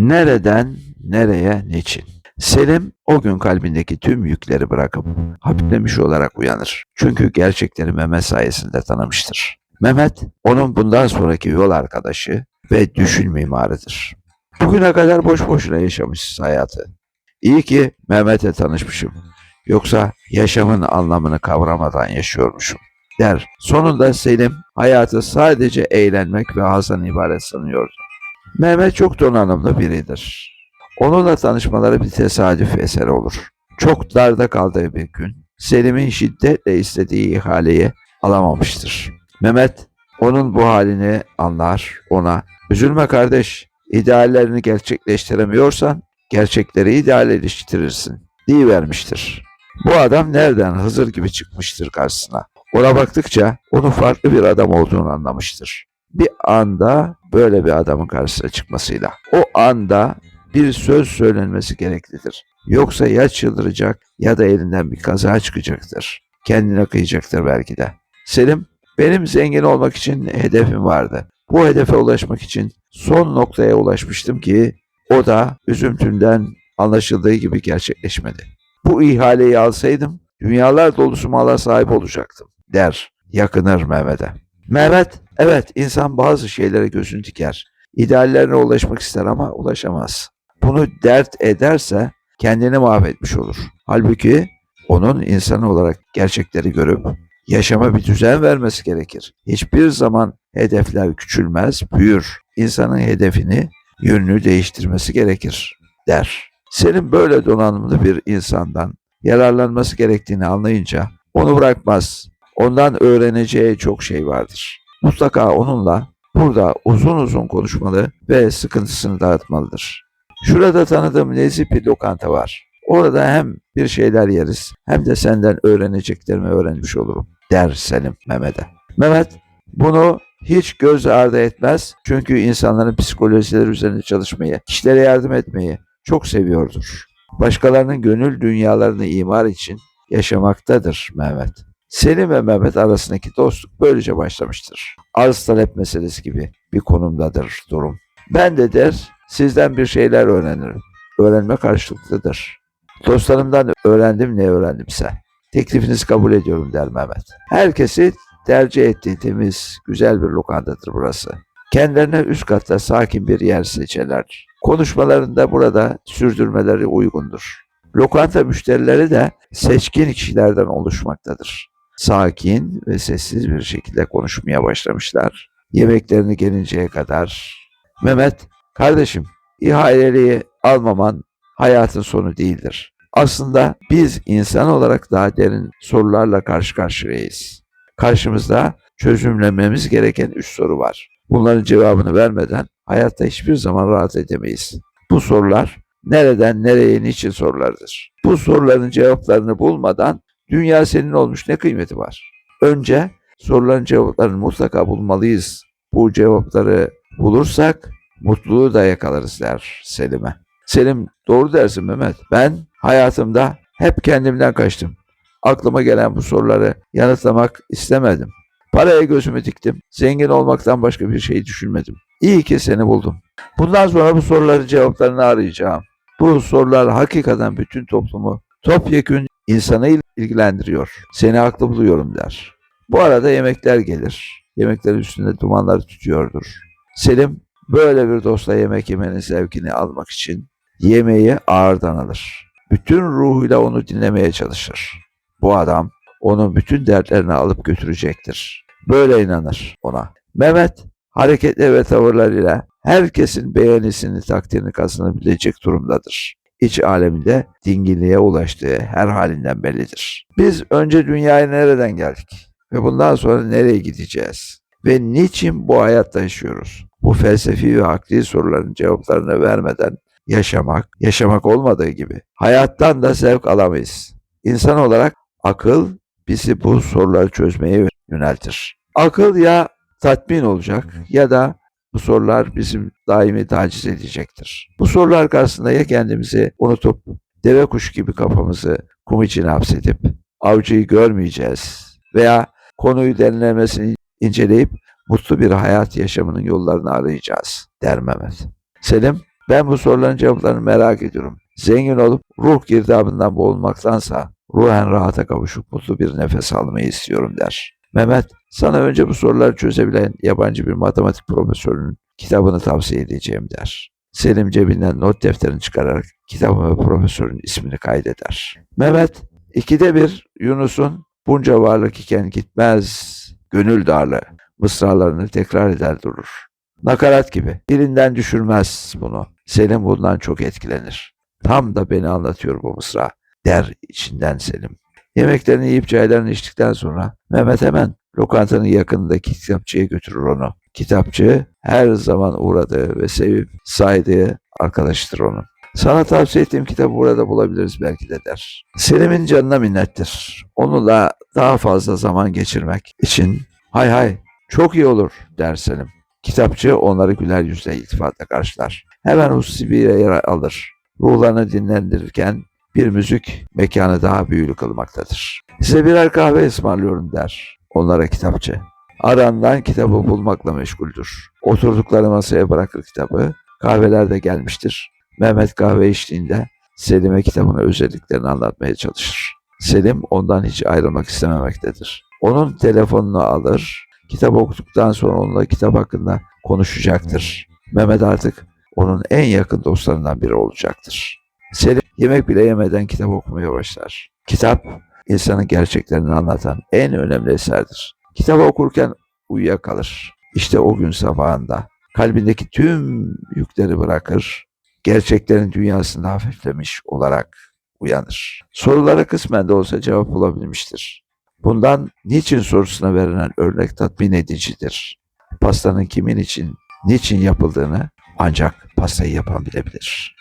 Nereden, nereye, niçin? Selim o gün kalbindeki tüm yükleri bırakıp hafiflemiş olarak uyanır. Çünkü gerçekleri Mehmet sayesinde tanımıştır. Mehmet onun bundan sonraki yol arkadaşı ve düşün mimarıdır. Bugüne kadar boş boşuna yaşamışız hayatı. İyi ki Mehmet'le tanışmışım. Yoksa yaşamın anlamını kavramadan yaşıyormuşum der. Sonunda Selim hayatı sadece eğlenmek ve hazdan ibaret sanıyordu. Mehmet çok donanımlı biridir. Onunla tanışmaları bir tesadüf eseri olur. Çok darda kaldığı bir gün Selim'in şiddetle istediği ihaleyi alamamıştır. Mehmet onun bu halini anlar, ona üzülme kardeş, ideallerini gerçekleştiremiyorsan gerçekleri idealleştirirsin diye vermiştir. Bu adam nereden Hızır gibi çıkmıştır karşısına. Ona baktıkça onun farklı bir adam olduğunu anlamıştır. Bir anda böyle bir adamın karşısına çıkmasıyla. O anda bir söz söylenmesi gereklidir. Yoksa ya çıldıracak ya da elinden bir kaza çıkacaktır. Kendine kıyacaktır belki de. Selim, benim zengin olmak için hedefim vardı. Bu hedefe ulaşmak için son noktaya ulaşmıştım ki o da üzüntümden anlaşıldığı gibi gerçekleşmedi. Bu ihaleyi alsaydım dünyalar dolusu mala sahip olacaktım der. Yakınır Mehmet'e. Mehmet, evet insan bazı şeylere gözünü diker. İdeallerine ulaşmak ister ama ulaşamaz. Bunu dert ederse kendini mahvetmiş olur. Halbuki onun insan olarak gerçekleri görüp yaşama bir düzen vermesi gerekir. Hiçbir zaman hedefler küçülmez, büyür. İnsanın hedefini, yönünü değiştirmesi gerekir der. Senin böyle donanımlı bir insandan yararlanması gerektiğini anlayınca onu bırakmaz. Ondan öğreneceği çok şey vardır. Mutlaka onunla burada uzun uzun konuşmalı ve sıkıntısını dağıtmalıdır. Şurada tanıdığım nezih bir lokanta var. Orada hem bir şeyler yeriz hem de senden öğreneceklerimi öğrenmiş olurum der Selim Mehmet'e. Mehmet bunu hiç göz ardı etmez çünkü insanların psikolojileri üzerinde çalışmayı, kişilere yardım etmeyi çok seviyordur. Başkalarının gönül dünyalarını imar için yaşamaktadır Mehmet. Selim ve Mehmet arasındaki dostluk böylece başlamıştır. Arz talep meselesi gibi bir konumdadır durum. Ben de der sizden bir şeyler öğrenirim. Öğrenme karşılıklıdır. Dostlarımdan öğrendim ne öğrendimse. Teklifinizi kabul ediyorum der Mehmet. Herkesi tercih ettiği temiz, güzel bir lokantadır burası. Kendilerine üst katta sakin bir yer seçerler. Konuşmalarını da burada sürdürmeleri uygundur. Lokanta müşterileri de seçkin kişilerden oluşmaktadır. Sakin ve sessiz bir şekilde konuşmaya başlamışlar. Yemeklerini gelinceye kadar. Mehmet, kardeşim ihaleliği almaman hayatın sonu değildir. Aslında biz insan olarak daha derin sorularla karşı karşıyayız. Karşımızda çözümlememiz gereken üç soru var. Bunların cevabını vermeden hayatta hiçbir zaman rahat edemeyiz. Bu sorular nereden nereye niçin sorulardır. Bu soruların cevaplarını bulmadan dünya senin olmuş ne kıymeti var? Önce soruların cevaplarını mutlaka bulmalıyız. Bu cevapları bulursak mutluluğu da yakalarız der Selim'e. Selim doğru dersin Mehmet. Ben hayatımda hep kendimden kaçtım. Aklıma gelen bu soruları yanıtlamak istemedim. Paraya gözümü diktim. Zengin olmaktan başka bir şey düşünmedim. İyi ki seni buldum. Bundan sonra bu soruların cevaplarını arayacağım. Bu sorular hakikaten bütün toplumu topyekün insanı ilgilendiriyor. Seni haklı buluyorum der. Bu arada yemekler gelir. Yemeklerin üstünde dumanlar tutuyordur. Selim böyle bir dostla yemek yemenin zevkini almak için yemeği ağırdan alır. Bütün ruhuyla onu dinlemeye çalışır. Bu adam onun bütün dertlerini alıp götürecektir. Böyle inanır ona. Mehmet hareketleri ve tavırlarıyla herkesin beğenisini, takdirini kazanabilecek durumdadır. İç aleminde dinginliğe ulaştığı her halinden bellidir. Biz önce dünyaya nereden geldik ve bundan sonra nereye gideceğiz ve niçin bu hayatta yaşıyoruz? Bu felsefi ve akli soruların cevaplarını vermeden yaşamak, yaşamak olmadığı gibi hayattan da zevk alamayız. İnsan olarak akıl bizi bu soruları çözmeye yöneltir. Akıl ya tatmin olacak ya da bu sorular bizim daimi taciz edecektir. Bu sorular karşısında ya kendimizi unutup deve kuş gibi kafamızı kum içine hapsedip avcıyı görmeyeceğiz veya konuyu derinlemesine inceleyip mutlu bir hayat yaşamının yollarını arayacağız der Mehmet. Selim Ben bu soruların cevaplarını merak ediyorum. Zengin olup ruh girdabından boğulmaktansa ruhen rahata kavuşup mutlu bir nefes almayı istiyorum der. Mehmet, sana önce bu soruları çözebilen yabancı bir matematik profesörünün kitabını tavsiye edeceğim der. Selim cebinden not defterini çıkararak kitabın ve profesörün ismini kaydeder. Mehmet, ikide bir Yunus'un bunca varlık iken gitmez gönül darlığı mısralarını tekrar eder durur. Nakarat gibi. Dilinden düşürmez bunu. Selim bundan çok etkilenir. Tam da beni anlatıyor bu mısra. Der içinden Selim. Yemeklerini yiyip çaylarını içtikten sonra Mehmet hemen lokantanın yakınındaki kitapçıya götürür onu. Kitapçı her zaman uğradığı ve sevip saydığı arkadaştır onun. Sana tavsiye ettiğim kitabı burada bulabiliriz belki de der. Selim'in canına minnettir. Onunla daha fazla zaman geçirmek için hay hay çok iyi olur der Selim. Kitapçı onları güler yüzle iltifatla karşılar. Hemen hususi bir yere alır. Ruhlarını dinlendirirken bir müzik mekanı daha büyülü kılmaktadır. Size birer kahve ısmarlıyorum der onlara kitapçı. Arandan kitabı bulmakla meşguldür. Oturdukları masaya bırakır kitabı. Kahveler de gelmiştir. Mehmet kahve içtiğinde Selim'e kitabın özelliklerini anlatmaya çalışır. Selim ondan hiç ayrılmak istememektedir. Onun telefonunu alır, kitap okuduktan sonra onunla kitap hakkında konuşacaktır. Mehmet artık onun en yakın dostlarından biri olacaktır. Selim yemek bile yemeden kitap okumaya başlar. Kitap insanın gerçeklerini anlatan en önemli eserdir. Kitabı okurken uyuyakalır. İşte o gün sabahında kalbindeki tüm yükleri bırakır, gerçeklerin dünyasında hafiflemiş olarak uyanır. Sorulara kısmen de olsa cevap bulabilmiştir. Bundan niçin sorusuna verilen örnek tatmin edicidir. Pastanın kimin için, niçin yapıldığını ancak pastayı yapan bilebilir.